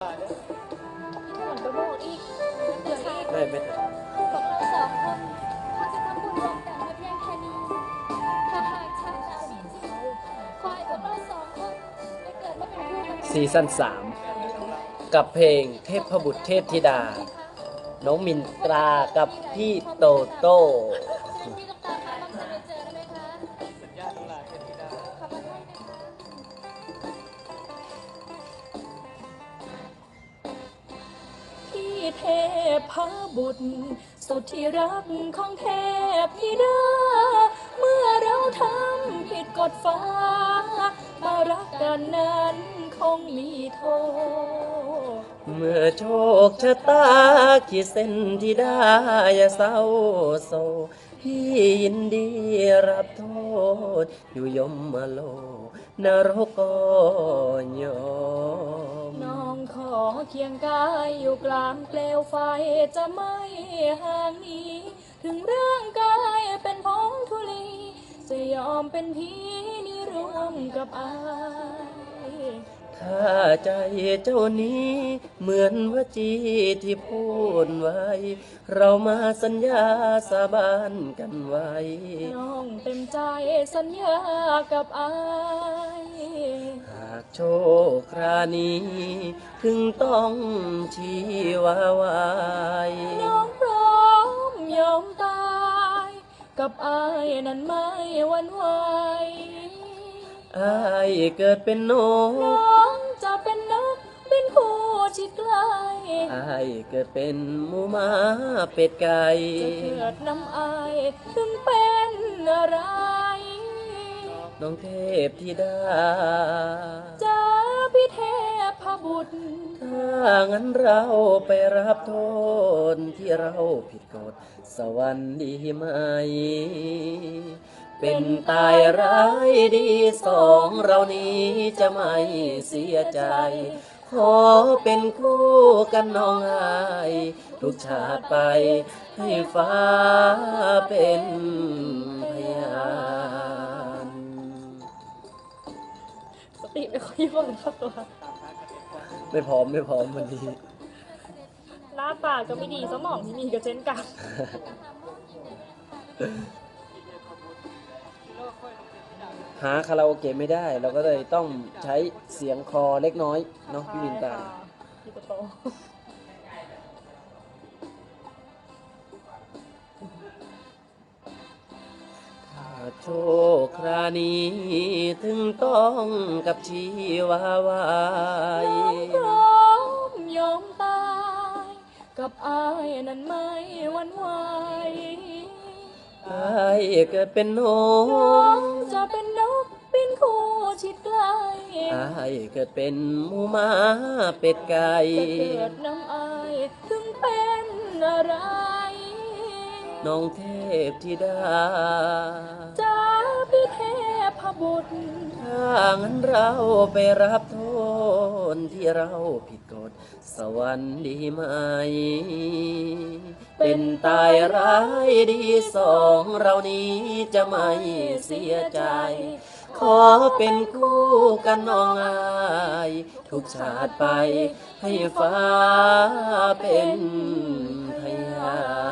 พี่ถนนก็บกอีกเตือนอีกไม่ไม่ทันบอกเราสองคนเขาจะทำบุญรวมกันมาเพียงแค่นี้ ถ้าหากชาติหน้ามีจริงขอให้พวกเราสองคนได้เกิดมาเป็นคู่กันซีซั่นสามกับเพลงเทพบุตรเทพธิดา น้องมินตรากับพี่โตโต้ เทพบุตร สุดที่รักของเทพธิดา เมื่อเราทำผิดกฎฟ้า มารักกันนั้นคงมีโทษ เมื่อโชคชะตาขีดเส้นที่ได้อย่าเศร้าโศกพี่ยินดีรับโทษ อยู่ยมมาโลนรกก็ยอมน้องขอ เคียงกายอยู่กลางเปลวไฟจะไม่ห่างหนี้ถึงร่างกายเป็นผงทุลี จะยอมเป็นพีนิรวมกับอาย ถ้าใจเจ้านี้เหมือนวจีที่พูดไว้ เรามาสัญญาสาบานกันไว้ น้องเต็มใจสัญญากับอายหากโชคครานี้ ถึงต้องชีวาวายน้องพร้อมยอมตาย กับอายนั้นไม่หวันไหว อายเกิดเป็นนก น้ เกิดเป็นหมูหมาเป็ดไก่จะเกิดน้ำอายถึงเป็นอะไร น้องเทพธิดาจ้าพี่เทพบุตร ถ้างั้นเราไปรับโทษที่เราผิดกฎสวรรค์ดีไหม เป็นตายร้ายดีสองเรานี้จะไม่เสียใจ ขอเป็นคู่กันน้องอายทุกชาติไปให้ฟ้าเป็นพยานสติไม่ค่อยอยู่เลยครับตัวไม่พร้อมไม่พร้อมวันนี้หน้าตาก็ไม่ดีสมองที่มีก็เช่นกัน หาคาราโอเกะไม่ได้ เราก็เลยต้องใช้เสียงคอเล็กน้อยเนาะพี่วินตา พี่โตถ้าโชคครานี้ถึงต้องกับชีวาวายพร้อมยอมตาย กับอายนั้นไม่หวันไหวอายเกิดเป็นนน้อกงจะ เป็นนกบินคู่ชิดไกลอายเกิดเป็นหมูหมาเป็ดไก่จะเกิดน้ำอายถึงเป็นอะไร น้องเทพธิดาจ้าพี่เทพบุตรถ้างั้นเราไปรับโทษ ที่เราผิดกฎสวรรค์ดีไหม เป็นตายร้ายดีสองเรานี้จะไม่เสียใจ ขอเป็นคู่กันน้องอายทุกชาติไปให้ฟ้าเป็นพยาน